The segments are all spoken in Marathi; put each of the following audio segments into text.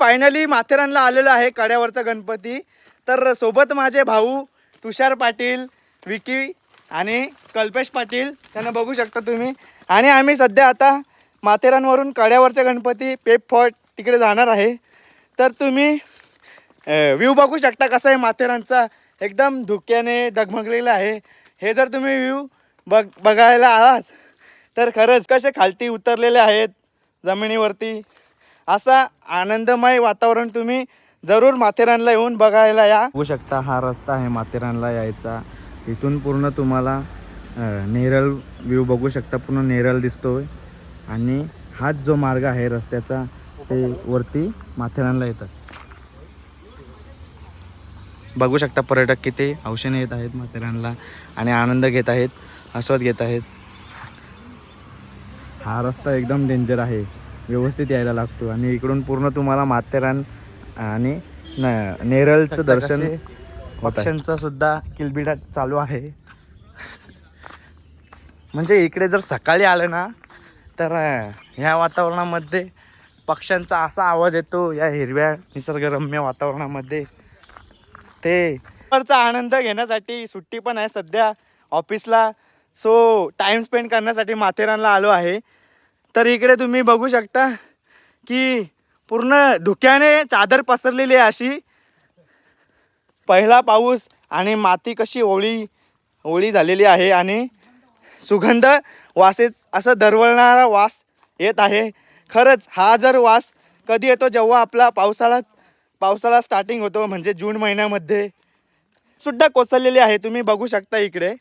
फायनली माथेरानला आलेलो आहे कड्यावरचा गणपती. तर सोबत माझे भाऊ तुषार पाटील विकी आणि कल्पेश पाटील त्यांना बघू शकता तुम्ही. आणि आम्ही सध्या आता माथेरानवरून कड्यावरचा गणपती पेप फॉर्ट तिकडे जाणार आहे. तर तुम्ही व्ह्यू बघू शकता कसा आहे माथेरानचा. एकदम धुक्याने डगमगलेला आहे. हे जर तुम्ही व्ह्यू बघ बघायला आलात तर खरंच कसे खालती उतरलेले आहेत जमिनीवरती. असा आनंदमय वातावरण तुम्ही जरूर माथेरानला येऊन बघायला या. बघू शकता हा रस्ता आहे माथेरानला यायचा. इथून पूर्ण तुम्हाला नेरल व्ह्यू बघू शकता पूर्ण नेरल दिसतोय. आणि हाच जो मार्ग आहे रस्त्याचा ते वरती माथेरानला येतात. बघू शकता पर्यटक किती हौशेने येत आहेत माथेरानला आणि आनंद घेत आहेत आस्वाद घेत आहेत. हा रस्ता एकदम डेंजर आहे. व्यवस्थित यायला लागतो. आणि इकडून पूर्ण तुम्हाला माथेरान आणि न- नेरळचं दर्शन पक्ष्यांचा सुद्धा किलबिटाट चालू आहे. म्हणजे इकडे जर सकाळी आलं ना तर ह्या वातावरणामध्ये पक्ष्यांचा असा आवाज येतो या हिरव्या निसर्गरम्य वातावरणामध्ये. ते वरचा आनंद घेण्यासाठी सुट्टी पण आहे सध्या ऑफिसला. सो टाईम स्पेंड करण्यासाठी माथेरानला आलो आहे. तर इकडे तुम्ही बघू शकता की पूर्ण धुक्याने चादर पसरलेली आहे अशी. पहिला पाऊस आणि माती कशी ओळी ओळी झालेली आहे आणि सुगंध वासेच असं दरवळणारा वास येत आहे. खरंच हा जर वास कधी येतो जेव्हा आपला पावसाळा पावसाळा स्टार्टिंग होतो म्हणजे जून महिन्यामध्ये सुद्धा कोसळलेली आहे. तुम्ही बघू शकता इकडे.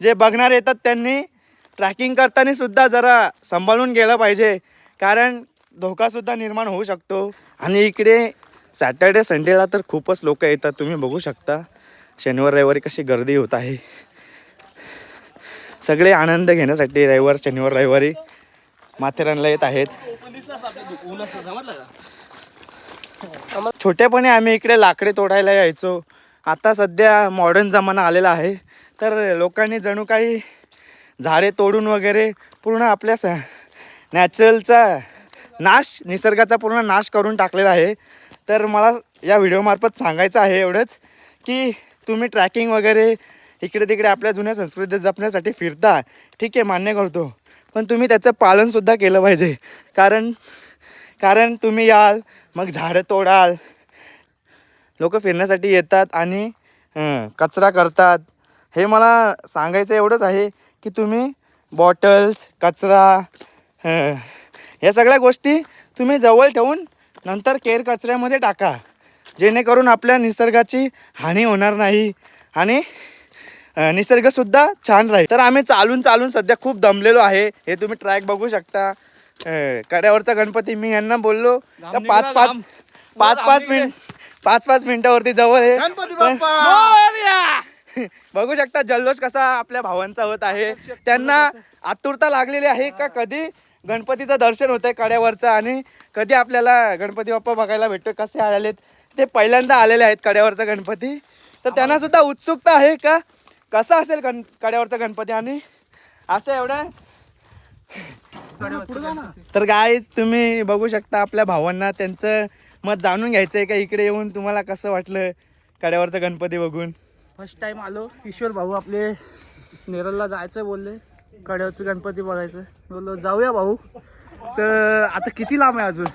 जे बघणार येतात त्यांनी ट्रॅकिंग करताना सुद्धा जरा सांभाळून गेलं पाहिजे. कारण धोकासुद्धा निर्माण होऊ शकतो. आणि इकडे सॅटर्डे संडेला तर खूपच लोक येतात. तुम्ही बघू शकता. शनिवार रविवारी कशी गर्दी होत आहे. सगळे आनंद घेण्यासाठी रविवार शनिवार रविवारी माथेरानला येत आहेत. छोटेपणी आम्ही इकडे लाकडे तोडायला यायचो. आता सध्या मॉडर्न जमाना आलेला आहे. तर लोकांनी जणू काही झाडे तोडून वगैरे पूर्ण आपल्या स नॅचरलचा नाश निसर्गाचा पूर्ण नाश करून टाकलेला आहे. तर मला या व्हिडिओमार्फत सांगायचं आहे एवढंच की तुम्ही ट्रॅकिंग वगैरे इकडे तिकडे आपल्या जुन्या संस्कृती जपण्यासाठी फिरता ठीक आहे मान्य करतो. पण तुम्ही त्याचं पालनसुद्धा केलं पाहिजे. कारण कारण तुम्ही याल मग झाडं तोडाल. लोक फिरण्यासाठी येतात आणि कचरा करतात. हे मला सांगायचं एवढंच आहे की तुम्ही बॉटल्स कचरा अं, या सगळ्या गोष्टी तुम्ही जवळ ठेवून नंतर केर कचऱ्यामध्ये टाका. जेणेकरून आपल्या निसर्गाची हानी होणार नाही आणि निसर्गसुद्धा छान राहील. तर आम्ही चालून चालून सध्या खूप दमलेलो आहे. हे तुम्ही ट्रॅक बघू शकता. कड्यावरचा गणपती मी यांना बोललो. का पाच पाच पाच पाच मिनिट पाच पाच मिनिटावरती जवळ आहे. बघू शकता जल्लोष कसा आपल्या भावांचा होत आहे. त्यांना आतुरता लागलेली आहे का कधी? गणपतीचं दर्शन होतंय कड्यावरचं आणि कधी आपल्याला गणपती बाप्पा बघायला भेटतो कसे आलेत? ते पहिल्यांदा आलेले आहेत कड्यावरचा गणपती. तर त्यांना सुद्धा उत्सुकता आहे का? कसा असेल गण कड्यावरचा गणपती आणि? असं एवढं? तर गाईज तुम्ही बघू शकता आपल्या भावांना त्यांचं मत जाणून घ्यायचं आहे का? इकडे येऊन तुम्हाला कसं वाटलं कड्यावरचा गणपती बघून? फर्स्ट टाइम आलो. ईश्वर भाऊ आपले नेरळला जायचं बोलले. कड्यावरचं गणपती बघायचं. बोललो जाऊया भाऊ. तर आता किती लांब आहे अजून?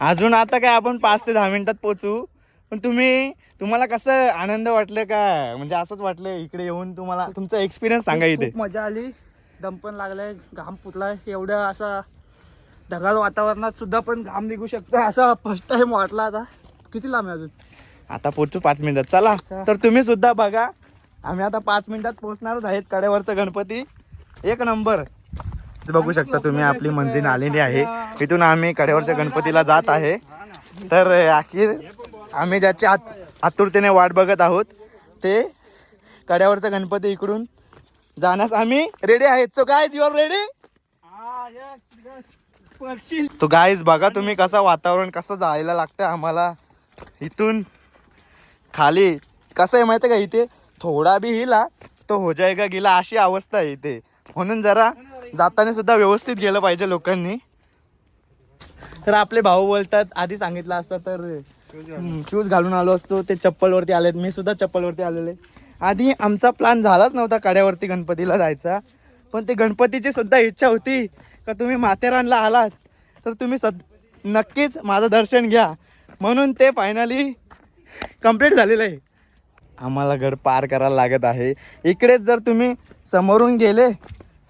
अजून आता काय आपण पाच ते दहा मिनिटात पोचू पण तुम्ही तुम्हाला कसं आनंद वाटलं का? म्हणजे असंच वाटलं इकडे येऊन तुम्हाला तुमचा एक्सपिरियन्स सांगा इथे. खूप मजा आली. दम पण लागलाय घाम फुटलाय. एवढं असा ढगाळ वातावरणात सुद्धा पण घाम निघू शकतो. असा फर्स्ट टाइम वाटला आता. किती लांब आहे अजून? आता पोचू पाच मिनिटात चला. तर तुम्ही सुद्धा बघा. आम्ही आता पाच मिनिटात पोहोचणारच आहेत कड्यावरचा गणपती. एक नंबर. बघू शकता तुम्ही आपली मंजिल आलेली आहे. इथून आम्ही कड्यावरच्या गणपतीला जात आहे. तर अखेर आम्ही ज्याची आत आतुरतेने वाट बघत आहोत ते कड्यावरचा गणपती इकडून जाण्यास आम्ही रेडी आहेत. सो गायज युअर रेडी तो गाईज बघा तुम्ही कसं वातावरण कसं जायला लागतं आम्हाला. इथून खाली. कसं आहे माहिती आहे का इथे? थोडा बी हिला तो हो जायगा गेला अशी अवस्था आहे इथे. म्हणून जरा जाताना सुद्धा व्यवस्थित गेलं पाहिजे लोकांनी. तर आपले भाऊ बोलतात आधी सांगितलं असतं तर शूज घालून आलो असतो. ते चप्पलवरती आलेत. मी सुद्धा चप्पलवरती आलेले आधी आमचा प्लॅन झालाच नव्हता कड्यावरती गणपतीला जायचा. पण ते गणपतीची सुद्धा इच्छा होती का तुम्ही माथेरानला आलात तर तुम्ही सद नक्कीच माझं दर्शन घ्या. म्हणून ते फायनली कंप्लीट झालेलं आहे. आम्हाला घर पार करायला लागत आहे. इकडेच जर तुम्ही समोरून गेले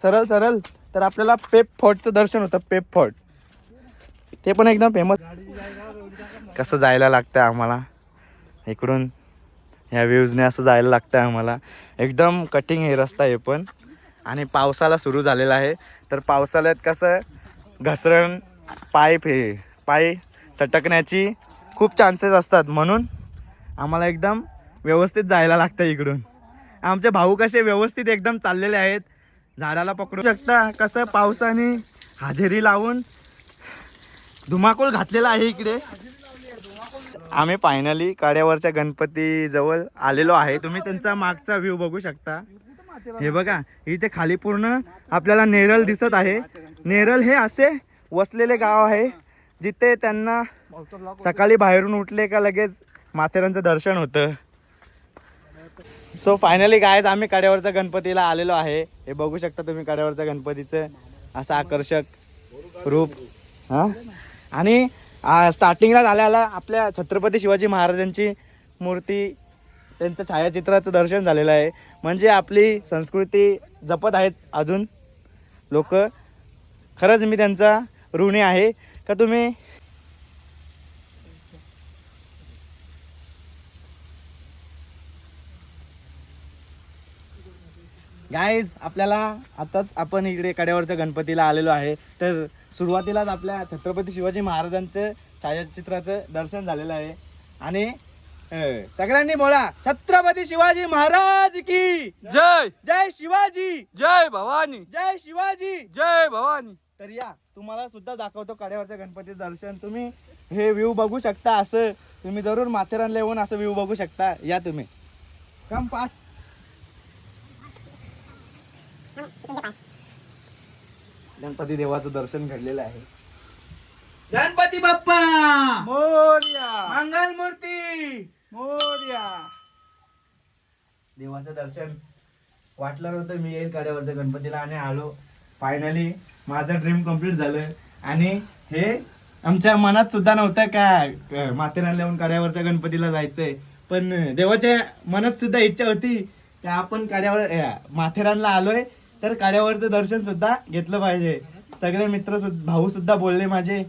सरळ सरळ तर आपल्याला पेप फोर्टचं दर्शन होतं पेप फोर्ट. ते पण एकदम फेमस कसं जायला लागतं आम्हाला? इकडून ह्या व्ह्यूजने असं जायला लागतं आम्हाला. एकदम कटिंग हे रस्ता आहे पण. आणि पावसाला सुरू झालेला आहे. तर पावसाळ्यात कसं घसरण पाय फे पाय सटकण्याची खूप चान्सेस असतात म्हणून आम्हाला एकदम व्यवस्थित जायला लागतं इकडून. आमचे भाऊ कसे व्यवस्थित एकदम चाललेले आहेत. झाडाला पकडू शकता. कसं पावसाने हजेरी लावून धुमाकूळ घातलेला आहे इकडे. आम्ही फायनली काड्यावरच्या गणपती जवळ आलेलो आहे. तुम्ही त्यांचा मागचा व्ह्यू बघू शकता. हे बघा इथे खाली पूर्ण आपल्याला नेरल दिसत आहे. नेरल हे असे वसलेले गाव आहे जिथे त्यांना सकाळी बाहेरून उठले का लगेच माथेरानचं दर्शन होतं. सो फायनली गायज आम्ही कड्यावरच्या गणपतीला आलेलो आहे. हे बघू शकता तुम्ही कड्यावरच्या गणपतीचं. असं आकर्षक रूप. हां? आणि स्टार्टिंगला झाल्याला आपल्या छत्रपती शिवाजी महाराजांची मूर्ती त्यांचं छायाचित्राचं दर्शन झालेलं आहे. म्हणजे आपली संस्कृती जपत आहेत अजून लोक. खरंच मी त्यांचा ऋणी आहे. का तुम्ही गाईज आपल्याला आताच आपण इकडे कड्यावरच्या गणपतीला आलेलो आहे. तर सुरुवातीलाच आपल्या छत्रपती शिवाजी महाराजांचं छायाचित्राचं दर्शन झालेलं आहे. आणि अं, सगळ्यांनी बोला छत्रपती शिवाजी महाराज की जय! जय शिवाजी! जय भवानी! जय शिवाजी! जय भवानी! तर या तुम्हाला सुद्धा दाखवतो कड्यावरच्या गणपतीचं दर्शन. तुम्ही हे व्ह्यू बघू शकता असं तुम्ही जरूर माथेरानला येऊन असं व्ह्यू बघू शकता. या तुम्ही. कम पास गणपती देवाचं दर्शन घडलेलं आहे. गणपती बाप्पा! मोर्या! मंगल मूर्ती मोर्या! देवाचं दर्शन वाटलं नव्हतं मी येईल कड्यावरच्या गणपतीला आणि आलो. फायनली माझं ड्रीम कंप्लीट झालं. आणि हे आमच्या मनात सुद्धा नव्हतं का क- माथेरानला येऊन कड्यावरच्या गणपतीला जायचंय. पण देवाच्या मनात सुद्धा इच्छा होती की आपण कड्यावर अ, माथेरानला आलोय. तर काड्यावरचं दर्शन सुद्धा घेतलं पाहिजे. सगळे मित्र भाऊ सुद्धा बोलले माझे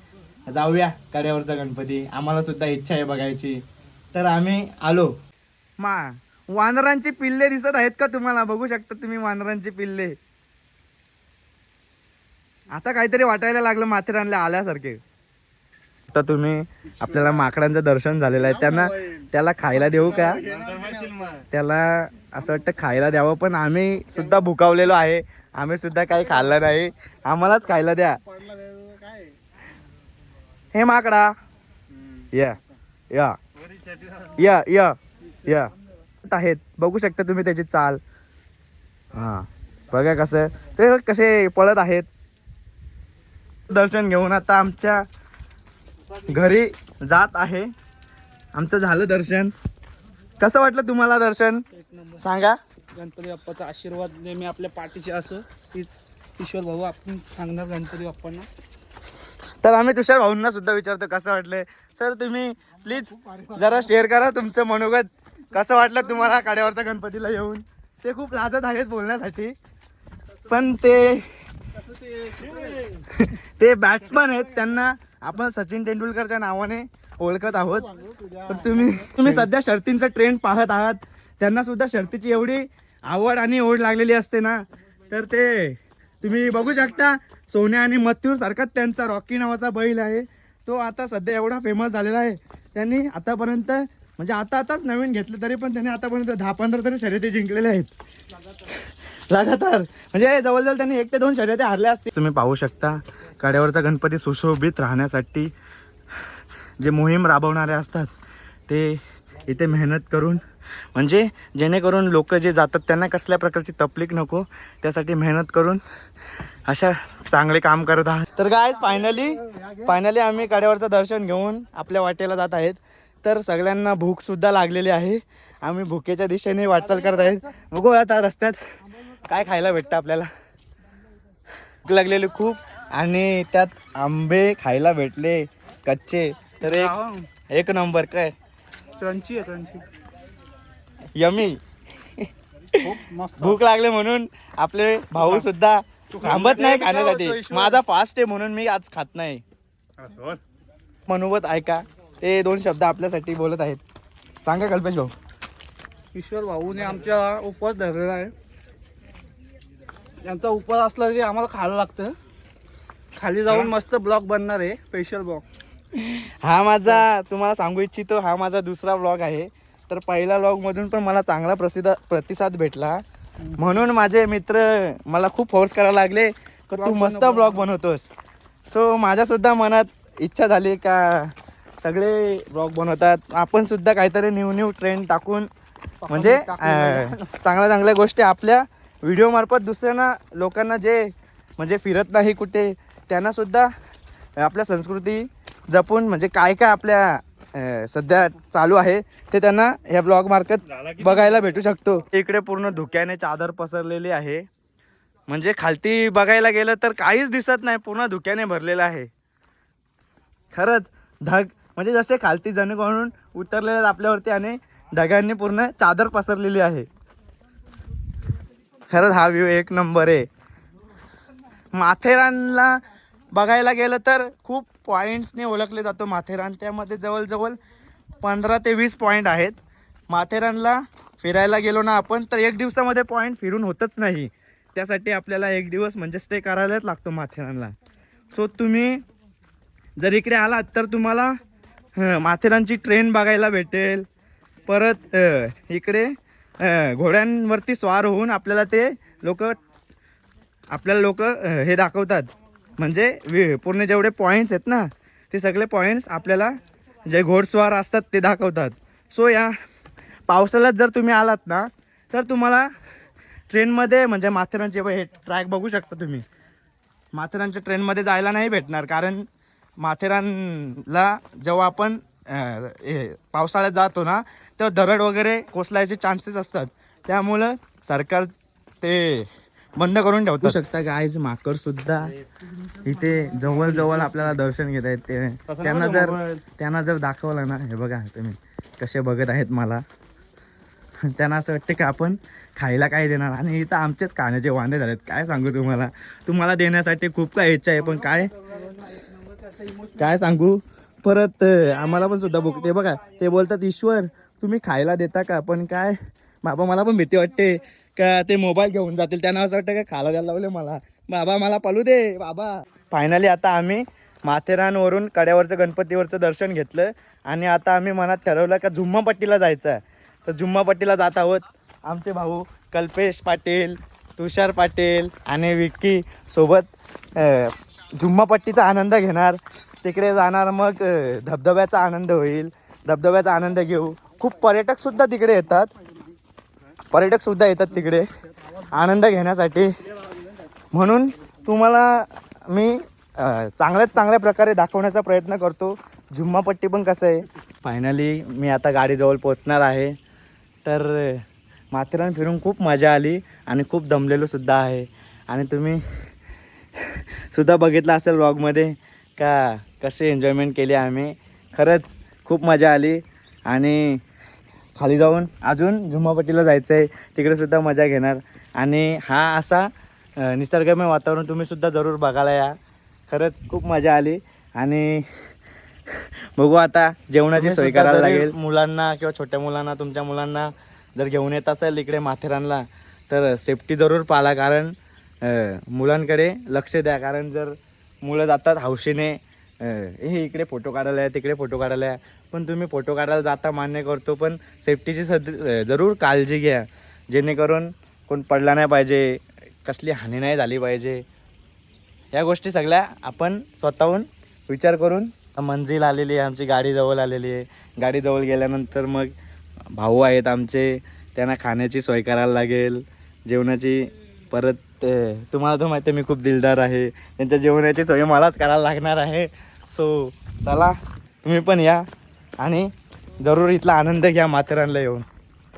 जाऊया काड्यावरचा गणपती. आम्हाला सुद्धा इच्छा आहे बघायची. तर आम्ही आलो. मा वानरांचे पिल्ले दिसत आहेत का तुम्हाला? बघू शकता तुम्ही वानरांचे पिल्ले. आता काहीतरी वाटायला लागलं माथेरानला आल्यासारखे. आत्ता तुम्ही आपल्याला माकडांचं दर्शन झालेलं आहे. त्यांना त्याला खायला देऊ का? त्याला असं वाटतं खायला द्यावं पण आम्ही सुद्धा भुकावलेलो आहे. आम्ही सुद्धा काही खाल्लं नाही. आम्हालाच खायला द्या. हे माकडा. या. या. या या. या. आहेत? बघू शकता तुम्ही त्याची चाल. हा. बघा कसं. ते कसे पळत आहेत. दर्शन घेऊन आता आमच्या घरी जात आहे. आमचं झालं दर्शन. कसं वाटलं तुम्हाला दर्शन? एक नंबर सांगा. गणपती बाप्पाचा आशीर्वाद नेहमी आपल्या पाठीशी असो. तीच ईश्वर भाऊ आपण सांगणार गणपती बाप्पांना. तर आम्ही तुषार भाऊंना सुद्धा विचारतो कसं वाटलंय? सर तुम्ही प्लीज जरा शेअर करा तुमचं मनोगत. कसं वाटलं तुम्हाला काड्यावरच्या गणपतीला येऊन? ते खूप लाजत आहेत बोलण्यासाठी. पण ते ते बॅट्समन आहेत त्यांना आपण सचिन तेंडुलकरच्या नावाने ओळखत आहोत. तर तुम्ही तुम्ही सध्या शर्तींचा ट्रेंड पाहत आहात. त्यांना सुद्धा शर्तीची एवढी आवड आणि ओढ लागलेली असते ना. तर ते तुम्ही बघू शकता सोन्या आणि मथ्यूर सारखाच त्यांचा रॉकी नावाचा बैल आहे. तो आता सध्या एवढा फेमस झालेला आहे. त्यांनी आतापर्यंत म्हणजे आता आताच नवीन घेतलं तरी पण त्यांनी आतापर्यंत दहा पंधरा तरी शर्यती जिंकलेल्या आहेत. लगातार. म्हणजे जवळजवळ त्यांनी एक ते दोन शर्यती हारल्या असतील. तुम्ही पाहू शकता कड्यावरचा गणपती सुशोभित राहण्यासाठी जे मोहीम राबवणारे असतात ते इथे मेहनत करून म्हणजे जेणेकरून लोक जे जातात त्यांना कसल्या प्रकारची तकलीफ नको त्यासाठी मेहनत करून अशा चांगले काम करत आहात. तर काय फायनली फायनली आम्ही कड्यावरचं दर्शन घेऊन आपल्या वाटेला जात आहेत. तर सगळ्यांना भूकसुद्धा लागलेली आहे. आम्ही भुकेच्या दिशेने वाटचाल करत आहेत. बघू आता रस्त्यात काय खायला भेटतं आपल्याला? भूक लागलेली खूप आणि त्यात आंबे खायला भेटले कच्चे. तर एक एक नंबर काय? क्रंची आहे क्रंची. यमी. भूक लागले म्हणून आपले भाऊ सुद्धा थांबत नाही खाण्यासाठी. माझा फास्ट आहे म्हणून मी आज खात नाही. मनोबत ऐका. ते दोन शब्द आपल्यासाठी बोलत आहेत. सांगा कल्पेश भाऊ. ईश्वर भाऊने आमच्या उपवास धरलेला आहे. यांचा उपवास असला तरी आम्हाला खायला लागतं. खाली जाऊन मस्त ब्लॉग बनणार आहे स्पेशल ब्लॉग. हा माझा तुम्हाला सांगू इच्छितो हा माझा दुसरा व्लॉग आहे. तर पहिल्या व्लॉगमधून पण मला चांगला प्रसिद्ध प्रतिसाद भेटला. म्हणून माझे मित्र मला खूप फोर्स करायला लागले की तू मस्त ब्लॉग बनवतोस. सो माझ्यासुद्धा मनात इच्छा झाली का सगळे ब्लॉग बनवतात. आपण सुद्धा काहीतरी न्यू न्यू ट्रेंड टाकून म्हणजे चांगल्या चांगल्या गोष्टी आपल्या व्हिडिओमार्फत दुसऱ्यांना लोकांना जे म्हणजे फिरत नाही कुठे त्यांनासुद्धा आपल्या संस्कृती जपून म्हणजे काय काय आपल्या सध्या चालू आहे ते त्यांना ह्या ब्लॉग मार्फत बघायला भेटू शकतो. इकडे पूर्ण धुक्याने चादर पसरलेली आहे. म्हणजे खालती बघायला गेलं तर काहीच दिसत नाही पूर्ण धुक्याने भरलेलं आहे. खरंच ढग म्हणजे जसे खालती जण म्हणून उतरलेले आपल्यावरती आणि ढगांनी पूर्ण चादर पसरलेली आहे. खरंच हा व्ह्यू एक नंबर आहे. माथेरानला बघायला गेलं तर खूप पॉईंट्सने ओळखले जातो माथेरान. त्यामध्ये जवळजवळ पंधरा ते वीस पॉईंट आहेत. माथेरानला फिरायला गेलो ना आपण तर एक दिवसामध्ये पॉईंट फिरून होतच नाही. त्यासाठी आपल्याला एक दिवस म्हणजे स्टे करायलाच लागतो माथेरानला. सो तुम्ही जर इकडे आलात तर तुम्हाला हं, माथेरानची ट्रेन बघायला भेटेल. परत इकडे घोड्यांवरती स्वार होऊन आपल्याला ते लोक आपल्याला लोक हे दाखवतात. म्हणजे वि- पूर्ण जेवढे पॉईंट्स आहेत ना ते सगळे पॉईंट्स आपल्याला जे घोडस्वार असतात ते दाखवतात. सो या पावसाळ्यात जर तुम्ही आलात ना तर तुम्हाला ट्रेनमध्ये म्हणजे माथेरानचे हे ट्रॅक बघू शकता तुम्ही. माथेरानच्या ट्रेनमध्ये जायला नाही भेटणार कारण माथेरानला जेव्हा आपण हे, पावसाळ्यात जातो ना तेव्हा दरड वगैरे कोसलायचे चान्सेस असतात. त्यामुळं सरकार ते बंद करून ठेवतो शकता गायज माकड सुद्धा इथे जवळ जवळ आपल्याला दर्शन घेत आहेत. ते त्यांना जर त्यांना जर दाखवलं ना हे बघा तुम्ही कसे बघत आहेत मला. त्यांना असं वाटतं की आपण खायला काय देणार? आणि इथं आमचेच खाण्याचे वांदे झालेत. काय सांगू तुम्हाला? तुम्हाला देण्यासाठी खूप काय इच्छा आहे पण काय? काय सांगू? परत आम्हाला पण सुद्धा भूक ते बघा ते बोलतात ईश्वर तुम्ही खायला देता का? पण काय? बाबा मला पण भीती वाटते का ते मोबाईल घेऊन जातील. त्यांना असं वाटतं का खायला द्यायला लावले मला. बाबा मला पालू दे बाबा. फायनली आता आम्ही माथेरानवरून कड्यावरचं गणपतीवरचं दर्शन घेतलं आणि आता आम्ही मनात ठरवलं का झुम्मापट्टीला जायचं. आहे तर झुम्मापट्टीला जात आहोत. आमचे भाऊ कल्पेश पाटील तुषार पाटील आणि विक्की सोबत झुम्मापट्टीचा आनंद घेणार. तिकडे जाणार मग धबधब्याचा आनंद होईल. धबधब्याचा आनंद घेऊ. खूप पर्यटकसुद्धा तिकडे येतात. पर्यटकसुद्धा येतात तिकडे. आनंद घेण्यासाठी. म्हणून तुम्हाला मी चांगल्याच चांगल्यात चांगल्या प्रकारे दाखवण्याचा प्रयत्न करतो. झुम्मापट्टी पण कसं आहे? फायनली मी आता गाडीजवळ पोचणार आहे. तर माथेरान फिरून खूप मजा आली आणि खूप दमलेलो सुद्धा आहे. आणि तुम्ही सुद्धा बघितलं असेल व्लॉगमध्ये का कसे एन्जॉयमेंट केली आम्ही. खरंच खूप मजा आली. आणि खाली जाऊन अजून झुम्मापट्टीला जायचं आहे तिकडे सुद्धा मजा घेणार. आणि हा असा निसर्गमय वातावरण तुम्ही सुद्धा जरूर बघायला या. खरंच खूप मजा आली. आणि बघू आता जेवणाची सोय करायला लागेल. मुलांना किंवा छोट्या मुलांना तुमच्या मुलांना जर घेऊन येत असेल इकडे माथेरानला तर सेफ्टी जरूर पाळा. कारण मुलांकडे लक्ष द्या. कारण जर मुलं जातात हौशीने हे इकडे फोटो काढायला आहे तिकडे फोटो काढायला आहे पण तुम्ही फोटो काढायला जाता मान्य करतो पण सेफ्टीची सद जरूर काळजी घ्या. जेणेकरून कोण पडला नाही पाहिजे कसली हानी नाही झाली पाहिजे. या गोष्टी सगळ्या आपण स्वतःहून विचार करून मंजिल आलेली आहे आमची गाडी जवळ आलेली आहे. गाडीजवळ गेल्यानंतर मग भाऊ आहेत आमचे त्यांना खाण्याची सोय करायला लागेल. जेवणाची परत तुम्हाला तर माहिती आहे मी खूप दिलदार आहे. त्यांच्या जेवणाची सोय मलाच करायला लागणार आहे. सो चला तुम्ही पण या आणि जरूर इथला आनंद घ्या माथेरानला येऊन.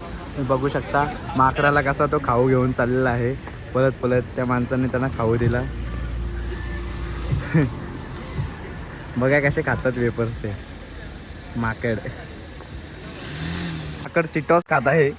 तुम्ही बघू शकता माकराला कसा तो खाऊ घेऊन चाललेला आहे. पलत पलत त्या माणसाने त्यांना खाऊ दिला. बघा कसे खातात वेपर्स ते. माकड. माकड चिटॉस खात आहे.